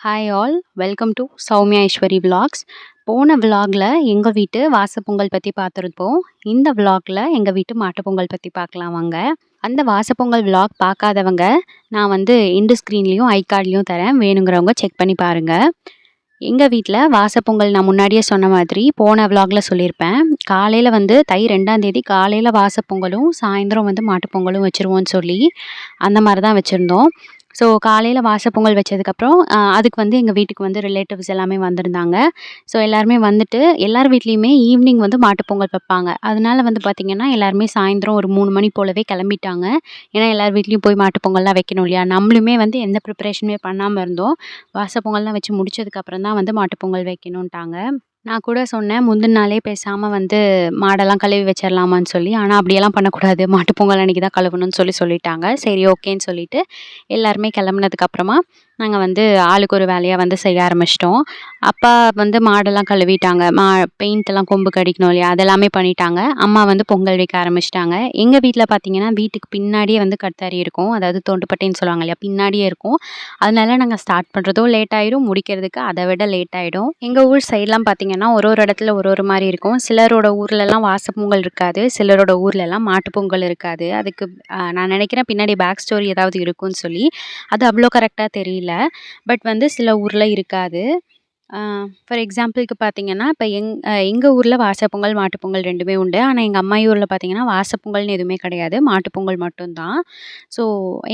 Hi all welcome to Soumya Aishwari vlogs போன விலாகில் எங்கள் வீட்டு வாசப்பொங்கல் பற்றி பார்த்துருப்போம். இந்த விலாகில் எங்கள் வீட்டு மாட்டுப்பொங்கல் பற்றி பார்க்கலாம் வாங்க. அந்த வாசப்பொங்கல் விலாக் பார்க்காதவங்க நான் வந்து இண்டு ஸ்க்ரீன்லேயும் ஐ கார்ட்லேயும் தரேன். வேணுங்கிறவங்க செக் பண்ணி பாருங்கள் எங்கள் வீட்டில் வாசப்பொங்கல் நான் முன்னாடியே சொன்ன மாதிரி போன விலாகில் சொல்லியிருப்பேன். காலையில் வந்து தை ரெண்டாம் தேதி காலையில் வாசப்பொங்கலும் சாயந்தரம் வந்து மாட்டுப்பொங்கலும் வச்சுருவோன்னு சொல்லி அந்த மாதிரி தான் வச்சுருந்தோம். ஸோ காலையில் வாசப்பொங்கல் வச்சதுக்கப்புறம் அதுக்கு வந்து எங்கள் வீட்டுக்கு வந்து ரிலேட்டிவ்ஸ் எல்லாமே வந்திருந்தாங்க. ஸோ எல்லாருமே வந்துட்டு எல்லார் வீட்லேயுமே ஈவினிங் வந்து மாட்டுப்பொங்கல் வைப்பாங்க. அதனால வந்து பார்த்திங்கன்னா எல்லாருமே சாயந்தரம் ஒரு மூணு மணி போலவே கிளம்பிட்டாங்க. ஏன்னா எல்லார் வீட்லேயும் போய் மாட்டுப்பொங்கல்லாம் வைக்கணும் இல்லையா? நம்மளுமே வந்து எந்த ப்ரிப்பரேஷனுமே பண்ணாமல் இருந்தோம். வாசப்பொங்கல்லாம் வச்சு முடிச்சதுக்கப்புறம் தான் வந்து மாட்டுப்பொங்கல் வைக்கணுன்ட்டாங்க நான் கூட சொன்னேன் முந்தின நாளே பேசாமல் வந்து மாடெல்லாம் கழுவி வச்சிடலாமான்னு சொல்லி. ஆனால் அப்படியெல்லாம் பண்ணக்கூடாது. மாட்டுப் பொங்கல் அன்றைக்கி தான் கழுவணும்னு சொல்லி சொல்லிட்டாங்க. சரி ஓகேன்னு சொல்லிட்டு எல்லாருமே கிளம்புனதுக்கப்புறமா நாங்கள் வந்து ஆளுக்கு ஒரு வேலையாக வந்து செய்ய ஆரம்பிச்சிட்டோம். அப்பா வந்து மாடெல்லாம் கழுவிட்டாங்க. மா பெயிண்ட்டெல்லாம் கொம்பு கடிக்கணும் இல்லையா? அதெல்லாமே பண்ணிட்டாங்க. அம்மா வந்து பொங்கல் வைக்க ஆரம்பிச்சிட்டாங்க. எங்கள் வீட்டில் பார்த்தீங்கன்னா வீட்டுக்கு பின்னாடியே வந்து கட்டாரி இருக்கும். அதாவது தொண்டுப்பட்டைன்னு சொல்லுவாங்க இல்லையா? பின்னாடியே இருக்கும். அதனால நாங்கள் ஸ்டார்ட் பண்ணுறதும் லேட் ஆகிடும் முடிக்கிறதுக்கு அதை விட லேட் ஆகிடும் எங்கள் ஊர் சைட்லாம் பார்த்திங்கன்னா ஒரு ஒரு இடத்துல ஒரு ஒரு மாதிரி இருக்கும். சிலரோட ஊர்லலாம் வாசப்பொங்கல் இருக்காது. சிலரோட ஊர்லலாம் மாட்டுப்பொங்கல் இருக்காது. அதுக்கு நான் நினைக்கிறேன் பின்னாடி பேக் ஸ்டோரி ஏதாவது இருக்கும்னு சொல்லி. அது அவ்வளோ கரெக்டாக தெரியல. இல்லை. பட் வந்து சில ஊரில் இருக்காது. ஃபார் எக்ஸாம்பிளுக்கு பார்த்தீங்கன்னா இப்போ எங் எங்கள் ஊரில் வாசப்பொங்கல் மாட்டுப்பொங்கல் ரெண்டுமே உண்டு. ஆனால் எங்கள் அம்மாயி ஊரில் பார்த்தீங்கன்னா வாசப்பொங்கல்னு எதுவுமே கிடையாது. மாட்டுப்பொங்கல் மட்டும்தான். ஸோ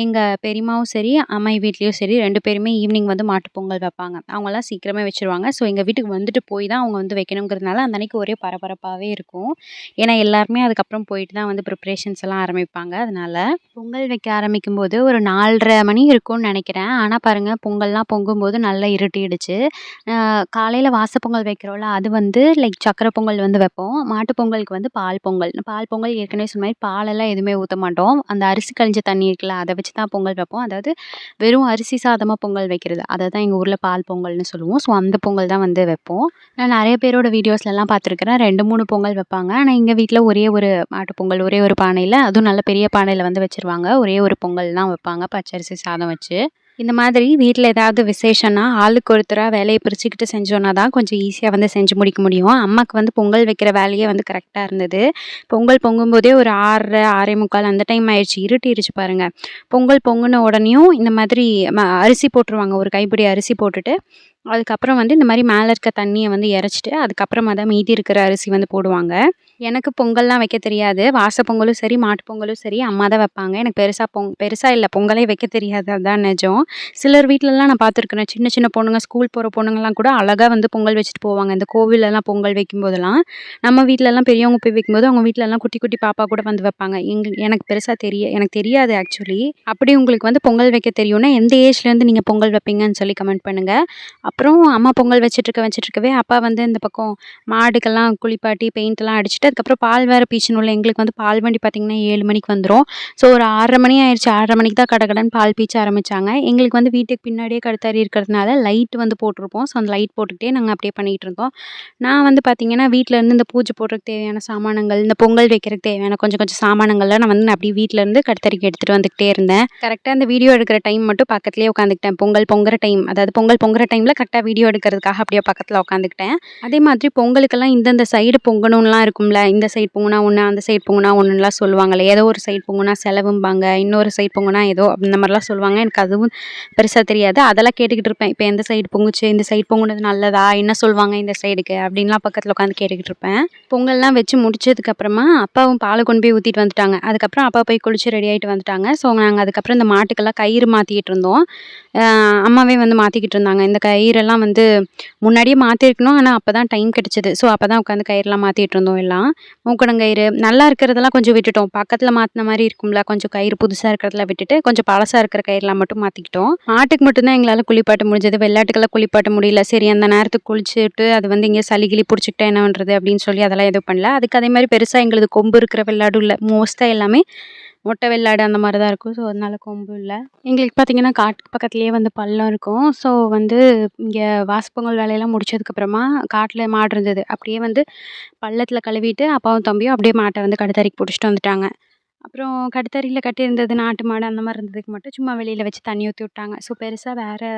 எங்கள் பெரியம்மாவும் சரி அம்மாயி வீட்லேயும் சரி ரெண்டு பேருமே ஈவினிங் வந்து மாட்டுப்பொங்கல் வைப்பாங்க. அவங்களாம் சீக்கிரமே வச்சுருவாங்க. ஸோ எங்கள் வீட்டுக்கு வந்துட்டு போய் தான் அவங்க வந்து வைக்கணுங்கிறதுனால அந்த அன்றைக்கி ஒரே பரபரப்பாகவே இருக்கும். ஏன்னா எல்லாருமே அதுக்கப்புறம் போயிட்டு தான் வந்து ப்ரிப்ரேஷன்ஸ் எல்லாம் ஆரம்பிப்பாங்க. அதனால் பொங்கல் வைக்க ஆரம்பிக்கும் போது ஒரு நாலரை மணி இருக்கும்னு நினைக்கிறேன். ஆனால் பாருங்கள் பொங்கல்லாம் பொங்கும்போது நல்லா இருட்டிடுச்சு. காலையில் வாசப்பொங்கல் வைக்கிறோம்ல அது வந்து லைக் சக்கரை பொங்கல் வந்து வைப்போம். மாட்டு பொங்கலுக்கு வந்து பால் பொங்கல். பால் பொங்கல் ஏற்கனவே சொன்ன மாதிரி பாலெல்லாம் எதுவுமே ஊற்ற மாட்டோம். அந்த அரிசி கழிஞ்ச தண்ணி இருக்குல்ல அதை வச்சு தான் பொங்கல் வைப்போம். அதாவது வெறும் அரிசி சாதமாக பொங்கல் வைக்கிறது. அதை தான் எங்கள் ஊரில் பால் பொங்கல்னு சொல்லுவோம். ஸோ அந்த பொங்கல் தான் வந்து வைப்போம். நான் நிறைய பேரோட வீடியோஸ்லலாம் பார்த்துருக்குறேன். ரெண்டு மூணு பொங்கல் வைப்பாங்க. ஆனால் எங்கள் வீட்டில் ஒரே ஒரு மாட்டு பொங்கல் ஒரே ஒரு பானையில் அதுவும் நல்ல பெரிய பானையில் வந்து வச்சுருவாங்க. ஒரே ஒரு பொங்கல் தான் வைப்பாங்க பச்சரிசி சாதம் வச்சு. இந்த மாதிரி வீட்டில் ஏதாவது விசேஷம்னா ஆளுக்கு ஒருத்தராக வேலையை பிரிச்சுக்கிட்டு செஞ்சோன்னா தான் கொஞ்சம் ஈஸியாக வந்து செஞ்சு முடிக்க முடியும். அம்மாவுக்கு வந்து பொங்கல் வைக்கிற வேலையே வந்து கரெக்டாக இருந்தது. பொங்கல் பொங்கும்போதே ஒரு ஆறரை ஆறே முக்கால் அந்த டைம் ஆயிடுச்சு. இருட்டிருச்சு பாருங்கள் பொங்கல் பொங்குன உடனேயும் இந்த மாதிரி அரிசி போட்டுருவாங்க. ஒரு கைப்பிடி அரிசி போட்டுட்டு அதுக்கப்புறம் வந்து இந்த மாதிரி மேலே இருக்க தண்ணியை வந்து இறச்சிட்டு அதுக்கப்புறமா தான் மீதி இருக்கிற அரிசி வந்து போடுவாங்க. எனக்கு பொங்கல்லாம் வைக்க தெரியாது. வாச பொங்கலும் சரி மாட்டு பொங்கலும் சரி அம்மா தான் வைப்பாங்க. எனக்கு பெருசாக பொங் பெருசாக இல்லை பொங்கலே வைக்க தெரியாது. அதுதான் நிஜம். சிலர் வீட்டிலலாம் நான் பார்த்துருக்குறேன். சின்ன சின்ன பொண்ணுங்க ஸ்கூல் போகிற பொண்ணுங்கலாம் கூட அழகாக வந்து பொங்கல் வச்சுட்டு போவாங்க. இந்த கோவிலெல்லாம் பொங்கல் வைக்கும்போதெல்லாம். நம்ம வீட்டிலலாம் பெரியவங்க போய் வைக்கும்போது அவங்க வீட்டிலலாம் குட்டி குட்டி பாப்பா கூட வந்து வைப்பாங்க. எங்களுக்கு எனக்கு பெருசாக தெரிய எனக்கு தெரியாது ஆக்சுவலி அப்படி உங்களுக்கு வந்து பொங்கல் வைக்க தெரியும்னா எந்த ஏஜ்லேருந்து நீங்கள் பொங்கல் வைப்பீங்கன்னு சொல்லி கமெண்ட் பண்ணுங்கள் அப்புறம் அம்மா பொங்கல் வச்சுட்ருக்க வச்சுட்ருக்கவே அப்பா வந்து இந்த பக்கம் மாடுக்கெல்லாம் குளிப்பாட்டி பெயிண்ட்லாம் அடிச்சுட்டு அதுக்கப்புறம் பால் வேறு பீச்சணும்ல எங்களுக்கு வந்து பால் வண்டி பார்த்திங்கன்னா ஏழு மணிக்கு வந்துடும் ஸோ ஒரு ஆறரை மணி ஆயிடுச்சு ஆறரை மணிக்கு தான் கடை கடன் பால் பீச்ச ஆரம்பித்தாங்க எங்களுக்கு வந்து வீட்டுக்கு பின்னாடியே கடுத்தாரி இருக்கிறதுனால லைட் வந்து போட்டிருப்போம். ஸோ அந்த லைட் போட்டுக்கிட்டே நாங்கள் அப்படியே பண்ணிகிட்டு இருந்தோம். நான் வந்து பார்த்திங்கன்னா வீட்டிலேருந்து இந்த பூஜை போடுறதுக்கு தேவையான சாமானங்கள் இந்த பொங்கல் வைக்கிறதுக்கு தேவையான கொஞ்சம் கொஞ்சம் சாமானங்கள்லாம் நான் வந்து நான் அப்படியே வீட்டிலேருந்து கடுத்தறிக்கு எடுத்துகிட்டு வந்துக்கிட்டே இருந்தேன். கரெக்டாக அந்த வீடியோ எடுக்கிற டைம் மட்டும் பக்கத்துலேயே உட்காந்துக்கிட்டேன். பொங்கல் பொங்குற டைம் அதாவது பொங்கல் பொங்குற டைமில் கரெக்டாக வீடியோ எடுக்கிறதுக்காக அப்படியே பக்கத்தில் உட்காந்துக்கிட்டேன் அதே மாதிரி பொங்கலுக்கெல்லாம் இந்தந்த சைடு பொங்கணும்லாம் இருக்கும்ல இந்த சைடு பொங்குனா ஒன்று அந்த சைடு பொங்குனா ஒன்றுலாம் சொல்லுவாங்களே ஏதோ ஒரு சைடு பொங்குனா செலவும்பாங்க இன்னொரு சைடு பொங்குனா ஏதோ அந்த மாதிரிலாம் சொல்லுவாங்க. எனக்கு அதுவும் பெருசாக தெரியாது. அதெல்லாம் கேட்டுக்கிட்டு இருப்பேன். இப்போ எந்த சைடு பொங்குச்சு இந்த சைடு பொங்குனது நல்லதா என்ன சொல்லுவாங்க இந்த சைடுக்கு அப்படின்லாம் பக்கத்தில் உட்காந்து கேட்டுக்கிட்டு இருப்பேன். பொங்கல்லாம் வச்சு முடிச்சதுக்கப்புறமா அப்பாவும் பாலை கொண்டு போய் ஊற்றிட்டு வந்துட்டாங்க. அதுக்கப்புறம் அப்பா போய் குளிச்சு ரெடி ஆகிட்டு வந்துட்டாங்க. ஸோ நாங்கள் அதுக்கப்புறம் இந்த மாட்டுக்கெல்லாம் கயிறு மாற்றிக்கிட்டு இருந்தோம். அம்மாவே வந்து மாற்றிக்கிட்டு இருந்தாங்க. இந்த கயிறு கயிறெல்லாம் வந்து முன்னாடியே மாற்றிருக்கணும் ஆனால் அப்போ தான் டைம் கிடச்சிது. ஸோ அப்போ தான் உட்காந்து கயிறுலாம் மாற்றிட்டு இருந்தோம் எல்லாம். மூக்கடங்கயிறு நல்லா இருக்கிறதெல்லாம் கொஞ்சம் விட்டுட்டோம். பக்கத்தில் மாற்றின மாதிரி இருக்கும்ல கொஞ்சம் கயிறு புதுசாக இருக்கிறதெல்லாம் விட்டுட்டு கொஞ்சம் பழசாக இருக்கிற கயிறுலாம் மட்டும் மாற்றிக்கிட்டோம் மாட்டுக்கு மட்டும்தான் எங்களால் குளிப்பாட்ட முடிஞ்சது. வெள்ளாட்டுக்கெல்லாம் குளிப்பாட்ட முடியல. சரி அந்த நேரத்துக்கு குளிச்சுட்டு அது வந்து இங்கே சளி கிளி பிடிச்சிக்கிட்டா என்ன பண்ணுறது அப்படின்னு சொல்லி அதெல்லாம் எதுவும் பண்ணல. அதுக்கு அதே மாதிரி பெருசாக எங்களுக்கு கொம்பு இருக்கிற வெள்ளாடும் இல்லை மோஸ்ட்டாக எல்லாமே மொட்டை வெள்ளாடு அந்த மாதிரி தான் இருக்கும். ஸோ அதனால கொம்பு இல்லை. எங்களுக்கு பார்த்திங்கன்னா காட்டுக்கு பக்கத்துலேயே வந்து பள்ளம் இருக்கும். ஸோ வந்து இங்கே வாசப்பொங்கல் வேலையெல்லாம் முடிச்சதுக்கப்புறமா காட்டில் மாடு இருந்தது. அப்படியே வந்து பள்ளத்தில் கழுவிட்டு அப்பாவும் தம்பியும் அப்படியே மாட்டை வந்து கடுத்தறிக்கு பிடிச்சிட்டு வந்துட்டாங்க. அப்புறம் கடுத்தரியில் கட்டியிருந்தது நாட்டு மாடு அந்த மாதிரி இருந்ததுக்கு மட்டும் சும்மா வெளியில் வச்சு தண்ணி ஊற்றி விட்டாங்க. ஸோ பெருசாக வேறு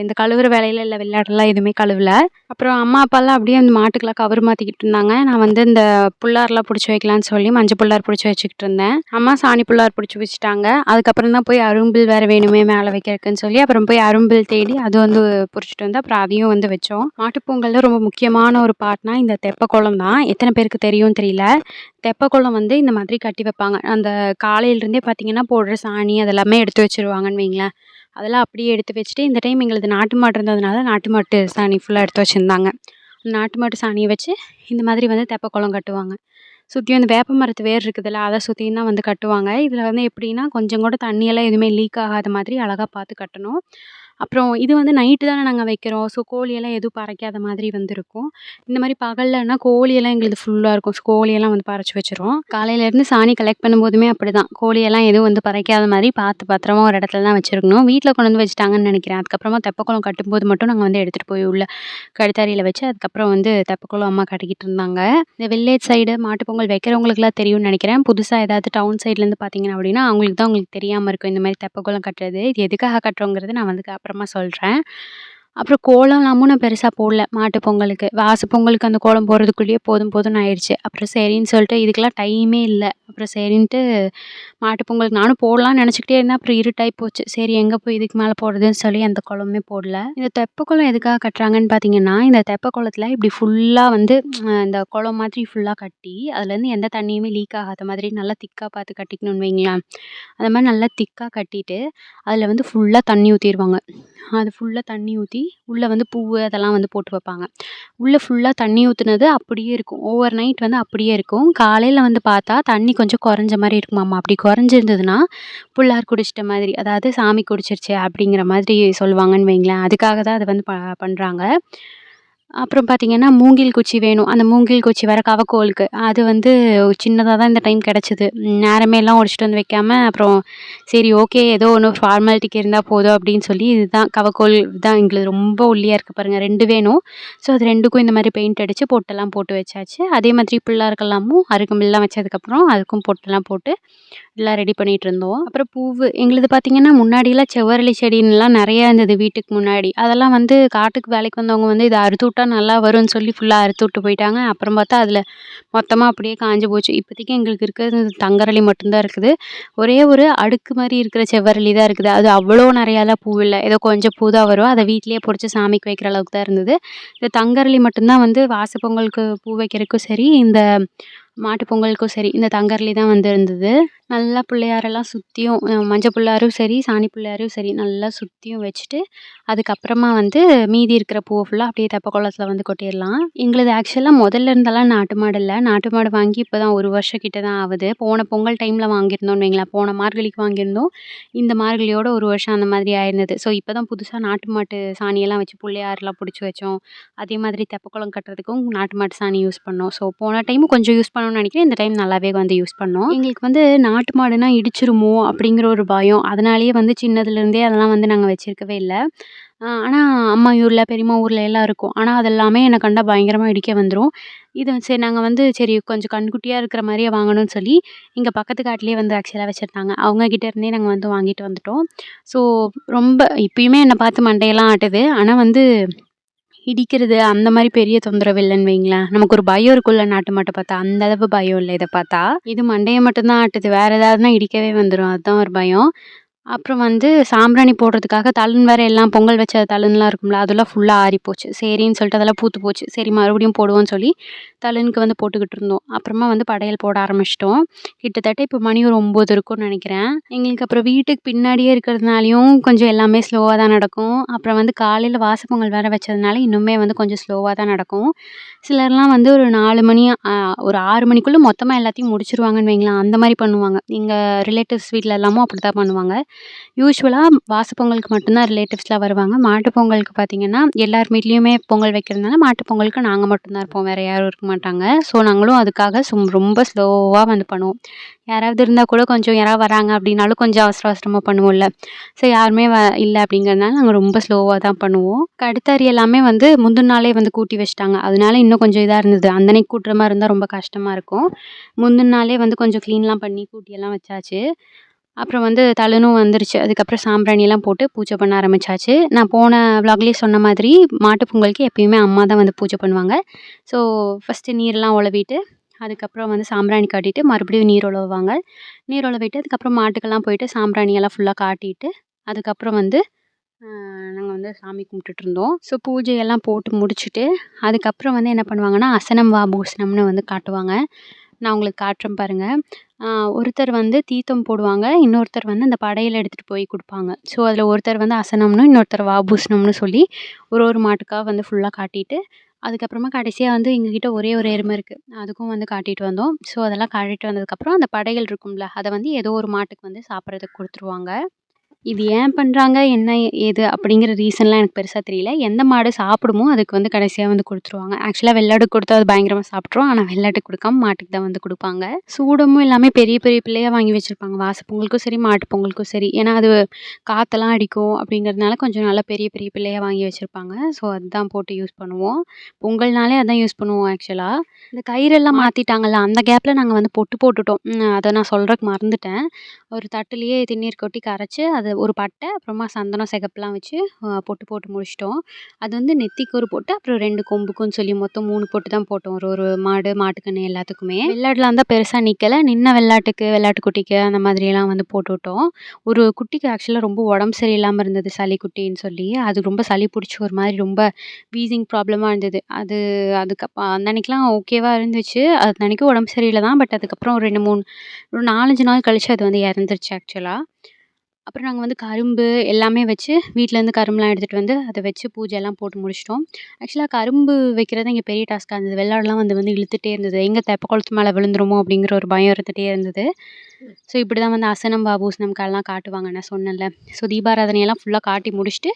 இந்த கழுவுற வேலையில் இல்லை விளையாடலாம் எதுவுமே கழுவல. அப்புறம் அம்மா அப்பாலாம் அப்படியே அந்த மாட்டுக்கெல்லாம் கவர் மாற்றிக்கிட்டு இருந்தாங்க. நான் வந்து இந்த புள்ளார்லாம் பிடிச்சி வைக்கலான்னு சொல்லி மஞ்சள் புல்லார் பிடிச்சி வச்சுக்கிட்டு இருந்தேன். அம்மா சாணி புல்லார் பிடிச்சி வச்சுட்டாங்க. அதுக்கப்புறம் தான் போய் அரும்பில் வேறு வேணுமே மேலே வைக்கிறதுக்குன்னு சொல்லி அப்புறம் போய் அரும்பில் தேடி அது வந்து பிடிச்சிட்டு வந்து அப்புறம் அதையும் வந்து வச்சோம். மாட்டுப்பொங்கலில் ரொம்ப முக்கியமான ஒரு பாட்னா இந்த தெப்பக்குளம் தான். எத்தனை பேருக்கு தெரியும் தெரியல. தெப்பக்குளம் வந்து இந்த மாதிரி கட்டி வைப்பாங்க. அந்த காலையிலேருந்தே பார்த்தீங்கன்னா போடுற சாணி அதெல்லாமே எடுத்து வச்சுருவாங்கன்னு வைங்களேன். அதெல்லாம் அப்படியே எடுத்து வச்சுட்டு இந்த டைம் எங்களுது நாட்டு மாடு இருந்ததுனால நாட்டு மாட்டு சாணி ஃபுல்லாக எடுத்து வச்சுருந்தாங்க. நாட்டு மாட்டு சாணியை வச்சு இந்த மாதிரி வந்து தெப்பக்குளம் கட்டுவாங்க. சுற்றியும் இந்த வேப்ப மரத்து வேர் இருக்குதுல்ல அதை சுற்றியும் தான் வந்து கட்டுவாங்க. இதில் வந்து எப்படின்னா கொஞ்சம் கூட தண்ணியெல்லாம் எதுவுமே லீக் ஆகாத மாதிரி அழகாக பார்த்து கட்டணும். அப்புறம் இது வந்து நைட்டு தானே நாங்கள் வைக்கிறோம். ஸோ கோழியெல்லாம் எதுவும் பறைக்காத மாதிரி வந்து இருக்கும் இந்த மாதிரி பகல்லனா கோழியெல்லாம் எங்களுது ஃபுல்லாக இருக்கும். ஸோ கோழியெல்லாம் வந்து பறைச்சி வச்சிரும் காலையிலேருந்து சாணி கலெக்ட் பண்ணும்போதுமே அப்படி தான் கோழியெல்லாம் எதுவும் வந்து பறைக்காத மாதிரி பார்த்து பத்திரமா ஒரு இடத்துல தான் வச்சுருக்கணும். வீட்டில் கொண்டு வந்து வச்சுட்டாங்கன்னு நினைக்கிறேன். அதுக்கப்புறமா தெப்பக்குளம் கட்டும்போது மட்டும் நாங்கள் வந்து எடுத்துகிட்டு போய் உள்ள கழுத்தாரியில் வச்சு அதுக்கப்புறம் வந்து தெப்பக்குளம் அம்மா கட்டிக்கிட்டு இருந்தாங்க. இந்த வில்லேஜ் சைடு மாட்டுப்பொங்கல் வைக்கிறவங்களுக்குலாம் தெரியும்னு நினைக்கிறேன். புதுசாக ஏதாவது டவுன் சைட்லேருந்து பார்த்தீங்கன்னா அப்படின்னா அவங்களுக்கு தான் உங்களுக்கு தெரியாமல் இருக்கும். இந்த மாதிரி தெப்பக்குளம் கட்டுறது இது எதுக்காக கட்டுறோங்கிறது நான் வந்து அப்புறம் அப்புறமா சொல்கிறேன் அப்புறம் கோலம்லாமும் நான் பெருசாக போடல. மாட்டு பொங்கலுக்கு. வாச பொங்கலுக்கு அந்த கோலம் போடுறதுக்குள்ளேயே போதும் போதும்னு ஆயிடுச்சு. அப்புறம் சரின்னு சொல்லிட்டு இதுக்கெல்லாம் டைமே இல்லை. அப்புறம் சரின்ட்டு மாட்டு பொங்கலுக்கு நானும் போடலான்னு நினச்சிக்கிட்டே இருந்தேன். அப்புறம் இருட்டாகி போச்சு. சரி எங்கே போய் இதுக்கு மேலே போடுறதுன்னு சொல்லி அந்த குளமே போடல. இந்த தெப்பக்குளம் எதுக்காக கட்டுறாங்கன்னு பார்த்தீங்கன்னா இந்த தெப்பக்குளத்தில் இப்படி ஃபுல்லாக வந்து இந்த குளம் மாதிரி ஃபுல்லாக கட்டி அதுலேருந்து எந்த தண்ணியுமே லீக் ஆகாத மாதிரி நல்லா திக்காக பார்த்து கட்டிக்கணும்னு வைங்களேன். அந்த மாதிரி நல்லா திக்காக கட்டிட்டு அதில் வந்து ஃபுல்லாக தண்ணி ஊற்றிடுவாங்க அது ஃபுல்லாக தண்ணி ஊற்றி உள்ளே வந்து பூ அதெல்லாம் வந்து போட்டு வைப்பாங்க. உள்ளே ஃபுல்லாக தண்ணி ஊற்றுனது அப்படியே இருக்கும். ஓவர் நைட் வந்து அப்படியே இருக்கும். காலையில் வந்து பார்த்தா தண்ணி கொஞ்சம் குறைஞ்ச மாதிரி இருக்குமாம்மா அப்படி குறைஞ்சிருந்ததுன்னா புள்ளார் குடிச்சிட்ட மாதிரி அதாவது சாமி குடிச்சிருச்சு அப்படிங்கிற மாதிரி சொல்லுவாங்கன்னு வைங்களேன். அதுக்காக தான் அதை வந்து ப பண்ணுறாங்க அப்புறம் பார்த்தீங்கன்னா மூங்கில் குச்சி வேணும். அந்த மூங்கில் குச்சி வேறு கவக்கோலுக்கு. அது வந்து சின்னதாக தான் இந்த டைம் கிடச்சிது. நேரமே எல்லாம் ஒடிச்சிட்டு வந்து வைக்காமல் அப்புறம் சரி ஓகே ஏதோ ஒன்று ஃபார்மாலிட்டிக்கு இருந்தால் போதும் அப்படின்னு சொல்லி இதுதான் கவக்கோல் தான் எங்களுக்கு ரொம்ப ஒல்லியாக இருக்குது பாருங்கள் ரெண்டு வேணும். ஸோ அது ரெண்டுக்கும் இந்த மாதிரி பெயிண்ட் அடித்து பொட்டெல்லாம் போட்டு வச்சாச்சு. அதே மாதிரி பிள்ளாருக்கெல்லாமும் அருகம்புல்லாம் வச்சதுக்கப்புறம் அதுக்கும் பொட்டெல்லாம் போட்டு எல்லாம் ரெடி பண்ணிகிட்டு இருந்தோம் அப்புறம் பூவு எங்களுது பார்த்திங்கன்னா முன்னாடிலாம் செவ்வரளி செடின்னுலாம் நிறையா இருந்தது வீட்டுக்கு முன்னாடி. அதெல்லாம் வந்து காட்டுக்கு வேலைக்கு வந்தவங்க வந்து இதை அறுத்து விட்டா நல்லா வரும்னு சொல்லி ஃபுல்லாக அறுத்து விட்டு போயிட்டாங்க. அப்புறம் பார்த்தா அதில் மொத்தமாக அப்படியே காஞ்சு போச்சு. இப்போதைக்கு எங்களுக்கு இருக்கிறது தங்கரளி மட்டும்தான் இருக்குது. ஒரே ஒரு அடுக்கு மாதிரி இருக்கிற செவ்வரளி தான் இருக்குது. அது அவ்வளோ நிறையாலாம் பூ இல்லை. ஏதோ கொஞ்சம் பூ தான் வரும். அதை வீட்லேயே பொறிச்சு சாமிக்கு வைக்கிற அளவுக்கு தான் இருந்தது. இந்த தங்கரளி மட்டும்தான் வந்து வாச பொங்கலுக்கு பூ வைக்கிறதுக்கும் சரி இந்த மாட்டு பொங்கலுக்கும் சரி இந்த தங்கரளி தான் வந்து இருந்தது. நல்லா பிள்ளையாரெல்லாம் சுற்றியும் மஞ்சள் பிள்ளையாரும் சரி சாணி பிள்ளையாரும் சரி நல்லா சுற்றியும் வச்சுட்டு அதுக்கப்புறமா வந்து மீதி இருக்கிற பூவை ஃபுல்லாக அப்படியே தெப்ப குளத்தில் வந்து கொட்டிடலாம். எங்களுது ஆக்சுவலாக முதல்ல இருந்தெல்லாம் நாட்டு மாடு இல்லை. நாட்டு மாடு வாங்கி இப்போ தான் ஒரு வருஷம் கிட்ட தான் ஆகுது. போன பொங்கல் டைமில் வாங்கியிருந்தோம்னு வைங்களேன். போன மார்கழிக்கு வாங்கியிருந்தோம். இந்த மார்கழியோட ஒரு வருஷம் அந்த மாதிரி ஆயிருந்தது. ஸோ இப்போ தான் புதுசாக நாட்டு மாட்டு சாணியெல்லாம் வச்சு பிள்ளையாரெலாம் பிடிச்சி வச்சோம். அதே மாதிரி தெப்பக்குளம் கட்டுறதுக்கும் நாட்டு மாட்டு சாணி யூஸ் பண்ணோம். ஸோ போன டைமும் கொஞ்சம் யூஸ் பண்ணணும்னு நினைக்கிறேன். இந்த டைம் நல்லாவே வந்து யூஸ் பண்ணோம். எங்களுக்கு வந்து நாட்டு மாடுனா இடிச்சிருமோ அப்படிங்கிற ஒரு பயம். அதனாலேயே வந்து சின்னதுலேருந்தே அதெல்லாம் வந்து நாங்கள் வச்சுருக்கவே இல்லை. ஆனால் அம்மா ஊரில் பெரியம்மா ஊரில் எல்லாம் இருக்கும். ஆனால் அதெல்லாமே என்னை கண்டால் பயங்கரமாக இடிக்க வந்துடும் இது சரி நாங்கள் வந்து சரி கொஞ்சம் கண்குட்டியாக இருக்கிற மாதிரியே வாங்கணும்னு சொல்லி இங்கே பக்கத்து காட்டிலே வந்து ஆக்சுவலாக வச்சுருந்தாங்க. அவங்கக்கிட்ட இருந்தே நாங்கள் வந்து வாங்கிட்டு வந்துட்டோம். ஸோ ரொம்ப இப்பயுமே என்னை பார்த்து மண்டையெல்லாம் ஆட்டுது. ஆனால் வந்து இடிக்கிறது அந்த மாதிரி பெரிய தொந்தரவு இல்லைன்னு வைங்களேன். நமக்கு ஒரு பயம் இருக்குள்ள நாட்டு மட்டும் பார்த்தா. அந்த அளவு பயம் இல்லை இதை பார்த்தா. இது மண்டையை மட்டும்தான் ஆட்டுது. வேறு ஏதாவதுனா இடிக்கவே வந்துடும் அதுதான் ஒரு பயம். அப்புறம் வந்து சாம்பிராணி போடுறதுக்காக தளன் வேறு எல்லாம் பொங்கல் வச்ச தளன்லாம் இருக்கும்ல அதெல்லாம் ஃபுல்லாக ஆறிப்போச்சு. சரின்னு சொல்லிட்டு அதெல்லாம் பூத்து போச்சு. சரி மறுபடியும் போடுவோம்னு சொல்லி தளனுக்கு வந்து போட்டுக்கிட்டு இருந்தோம். அப்புறமா வந்து படையல் போட ஆரம்பிச்சிட்டோம். கிட்டத்தட்ட இப்போ மணி ஒரு ஒம்பது இருக்கும்னு நினைக்கிறேன். எங்களுக்கு அப்புறம் வீட்டுக்கு பின்னாடியே இருக்கிறதுனாலையும் கொஞ்சம் எல்லாமே ஸ்லோவாக தான் நடக்கும். அப்புறம் வந்து காலையில் வாசப்பொங்கல் வேறு வச்சதுனால இன்னுமே வந்து கொஞ்சம் ஸ்லோவாக தான் நடக்கும். சிலர்லாம் வந்து ஒரு நாலு மணி ஒரு ஆறு மணிக்குள்ளே மொத்தமாக எல்லாத்தையும் முடிச்சிருவாங்கன்னு வைங்களேன். அந்த மாதிரி பண்ணுவாங்க. எங்கள் ரிலேட்டிவ்ஸ் வீட்டில் எல்லாமும் அப்படி தான் பண்ணுவாங்க. யூஸ்வலாக வாச பொங்கலுக்கு மட்டும்தான் ரிலேட்டிவ்ஸ்லாம் வருவாங்க. மாட்டு பொங்கலுக்கு பார்த்திங்கன்னா எல்லார் வீட்லேயுமே பொங்கல் வைக்கிறதுனால மாட்டு பொங்கலுக்கு நாங்கள் மட்டும்தான் இருப்போம். வேறு யாரும் இருக்க மாட்டாங்க. ஸோ நாங்களும் அதுக்காக சும் ரொம்ப ஸ்லோவாக வந்து பண்ணுவோம். யாராவது இருந்தால் கூட கொஞ்சம் யாராவது வராங்க அப்படின்னாலும் கொஞ்சம் அவசர அவசரமாக பண்ணுவோம்ல. ஸோ யாருமே வ இல்லை அப்படிங்கிறதுனால நாங்கள் ரொம்ப ஸ்லோவாக தான் பண்ணுவோம். கடுத்தறி எல்லாமே வந்து முந்தின நாளே வந்து கூட்டி வச்சுட்டாங்க. அதனால இன்னும் கொஞ்சம் இதாக இருந்தது. அந்தனைக்கு கூட்டுற மாதிரி இருந்தால் ரொம்ப கஷ்டமாக இருக்கும். முந்தின நாளே வந்து கொஞ்சம் க்ளீன்லாம் பண்ணி கூட்டியெல்லாம் வச்சாச்சு. அப்புறம் வந்து தலனும் வந்துருச்சு. அதுக்கப்புறம் சாம்பிராணியெல்லாம் போட்டு பூஜை பண்ண ஆரம்பிச்சாச்சு. நான் போன விலாக்லேயே சொன்ன மாதிரி மாட்டுப் பொங்கலுக்கு எப்பயுமே அம்மா தான் வந்து பூஜை பண்ணுவாங்க. ஸோ ஃபஸ்ட்டு நீரெல்லாம் உழவிட்டு அதுக்கப்புறம் வந்து சாம்பிராணி காட்டிட்டு மறுபடியும் நீர் உழவுவாங்க. நீர் உழவிட்டு அதுக்கப்புறம் மாட்டுக்கெல்லாம் போயிட்டு சாம்பிராணியெல்லாம் ஃபுல்லாக காட்டிட்டு அதுக்கப்புறம் வந்து நாங்கள் வந்து சாமி கும்பிட்டுட்டு இருந்தோம். ஸோ பூஜையெல்லாம் போட்டு முடிச்சுட்டு அதுக்கப்புறம் வந்து என்ன பண்ணுவாங்கன்னா அசனம் வாபூசனம்னு வந்து காட்டுவாங்க. நான் உங்களுக்கு காட்டுறேன் பாருங்கள் ஒருத்தர் வந்து தீர்த்தம் போடுவாங்க இன்னொருத்தர் வந்து அந்த படையில் எடுத்துகிட்டு போய் கொடுப்பாங்க. ஸோ அதில் ஒருத்தர் வந்து அசனம்னு இன்னொருத்தர் வாபூசனம்னு சொல்லி ஒரு ஒரு மாட்டுக்காக வந்து ஃபுல்லாக காட்டிட்டு அதுக்கப்புறமா கடைசியாக வந்து எங்ககிட்ட ஒரே ஒரு எருமை இருக்குது அதுக்கும் வந்து காட்டிட்டு வந்தோம். ஸோ அதெல்லாம் காட்டிட்டு வந்ததுக்கப்புறம் அந்த படையல் இருக்கும்ல அதை வந்து ஏதோ ஒரு மாட்டுக்கு வந்து சாப்பிட்றதுக்கு கொடுத்துருவாங்க. இது ஏன் பண்ணுறாங்க என்ன ஏது? அப்படிங்கிற ரீசன்லாம் எனக்கு பெருசாக தெரியல. எந்த மாடு சாப்பிடுமோ அதுக்கு வந்து கடைசியாக வந்து கொடுத்துருவாங்க. ஆக்சுவலாக வெள்ளாட்டுக்கு கொடுத்தா அது பயங்கரமாக சாப்பிட்ரும் ஆனால் வெள்ளாட்டுக்கு கொடுக்காம மாட்டுக்கு தான் வந்து கொடுப்பாங்க. சூடமும் எல்லாமே பெரிய பெரிய பிள்ளையாக வாங்கி வச்சுருப்பாங்க. வாச பொங்கலுக்கும் சரி மாட்டு பொங்கலுக்கும் சரி. ஏன்னா அது காற்றெல்லாம் அடிக்கும் அப்படிங்கிறதுனால கொஞ்சம் நல்லா பெரிய பெரிய பிள்ளையாக வாங்கி வச்சுருப்பாங்க. ஸோ அதுதான் போட்டு யூஸ் பண்ணுவோம். பொங்கல்னாலே அதான் யூஸ் பண்ணுவோம் ஆக்சுவலாக இந்த கயிறெல்லாம் மாற்றிட்டாங்கல்ல அந்த கேப்பில் நாங்கள் வந்து பொட்டு போட்டுட்டோம். அதை நான் சொல்கிறக்கு மறந்துட்டேன். ஒரு தட்டுலேயே திருநீர் கொட்டி கரைச்சி அது ஒரு பட்டை அப்புறமா சந்தனம் சிகப்புலாம் வச்சு பொட்டு போட்டு முடிச்சிட்டோம். அது வந்து நெத்திக்கு ஒரு பொட்டு அப்புறம் ரெண்டு கொம்புக்குன்னு சொல்லி மொத்தம் மூணு பொட்டு தான் போட்டோம். ஒரு ஒரு மாடு மாட்டுக்கன்று எல்லாத்துக்குமே. வெள்ளாடுலாம் தான் பெருசாக நிற்கலை நின்ன வெள்ளாட்டுக்கு வெள்ளாட்டு குட்டிக்கு அந்த மாதிரியெல்லாம் வந்து போட்டு விட்டோம். ஒரு குட்டிக்கு ஆக்சுவலாக ரொம்ப உடம்பு சரியில்லாமல் இருந்தது சளி குட்டின்னு சொல்லி. அது ரொம்ப சளி பிடிச்சி ஒரு மாதிரி ரொம்ப வீசிங் ப்ராப்ளமாக இருந்தது. அது அதுக்கப்புறம் அந்த அன்னைக்கெலாம் ஓகேவாக இருந்துச்சு. அது அன்னைக்கு உடம்பு சரியில்லை தான். பட் அதுக்கப்புறம் ஒரு ரெண்டு மூணு ஒரு நாலஞ்சு நாள் கழிச்சு அது வந்து இறந்துருச்சு ஆக்சுவலாக அப்புறம் நாங்கள் வந்து கரும்பு எல்லாமே வச்சு வீட்டிலேருந்து கரும்புலாம் எடுத்துகிட்டு வந்து அதை வச்சு பூஜைலாம் போட்டு முடிச்சிட்டோம். ஆக்சுவலாக கரும்பு வைக்கிறது இங்கே பெரிய டாஸ்க்காக இருந்தது. வெள்ளாடெலாம் வந்து வந்து இழுத்துகிட்டே இருந்தது. எங்கே தெப்ப குளத்து மேலே விழுந்துருமோ அப்படிங்கிற ஒரு பயம் இருந்துகிட்டே இருந்தது. ஸோ இப்படி தான் வந்து அசனம் பாபூசனம் கால்லாம் காட்டுவாங்க. நான் சொன்னேன்ல. ஸோ தீபாராதனையெல்லாம் ஃபுல்லாக காட்டி முடிச்சுட்டு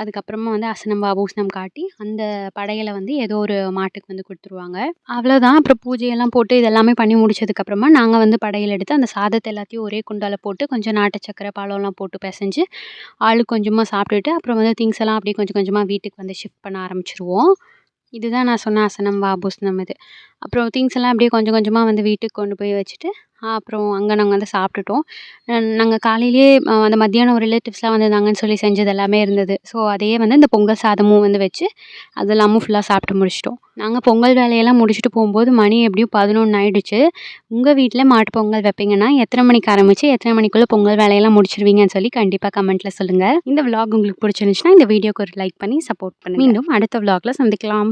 அதுக்கப்புறமா வந்து அசனம் பாபூசனம் காட்டி அந்த படையலை வந்து ஏதோ ஒரு மாட்டுக்கு வந்து கொடுத்துருவாங்க. அவ்வளோதான் அப்புறம் பூஜையெல்லாம் போட்டு இதெல்லாமே பண்ணி முடிச்சதுக்கப்புறமா நாங்கள் வந்து படையல் எடுத்து அந்த சாதத்தை எல்லாத்தையும் ஒரே குண்டால போட்டு கொஞ்சம் நாட்டு சக்கரை பழம்லாம் போட்டு பிசைஞ்சு ஆளுக்கு கொஞ்சமாக சாப்பிட்டுட்டு அப்புறம் வந்து திங்ஸ் எல்லாம் அப்படியே கொஞ்சம் கொஞ்சமாக வீட்டுக்கு வந்து ஷிஃப்ட் பண்ண ஆரம்பிச்சிருவோம். இதுதான் நான் சொன்ன அசனம் வாபூசனம் இது. அப்புறம் திங்ஸ் எல்லாம் அப்படியே கொஞ்சம் கொஞ்சமாக வந்து வீட்டுக்கு கொண்டு போய் வச்சுட்டு அப்புறம் அங்கே நாங்கள் வந்து சாப்பிட்டுட்டோம். நாங்கள் காலையிலேயே அந்த மத்தியானம் ரிலேட்டிவ்ஸ்லாம் வந்திருந்தாங்கன்னு சொல்லி செஞ்சது எல்லாமே இருந்தது. ஸோ அதையே வந்து இந்த பொங்கல் சாதமும் வந்து வச்சு அதெல்லாமும் ஃபுல்லாக சாப்பிட்டு முடிச்சிட்டோம். நாங்கள் பொங்கல் வேலையெல்லாம் முடிச்சுட்டு போகும்போது மணி எப்படியும் பதினொன்று ஆயிடுச்சு. உங்கள் வீட்டில் மாட்டு பொங்கல் வைப்பீங்கன்னா எத்தனை மணிக்கு ஆரம்பிச்சு எத்தனை மணிக்குள்ளே பொங்கல் வேலையெல்லாம் முடிச்சிருவீங்கன்னு சொல்லி கண்டிப்பாக கமெண்ட்டில் சொல்லுங்கள் இந்த விலாக் உங்களுக்கு பிடிச்சிருந்துச்சுன்னா இந்த வீடியோக்கு ஒரு லைக் பண்ணி சப்போர்ட் பண்ணி மீண்டும் அடுத்த விலாகில் சந்திக்கலாம்.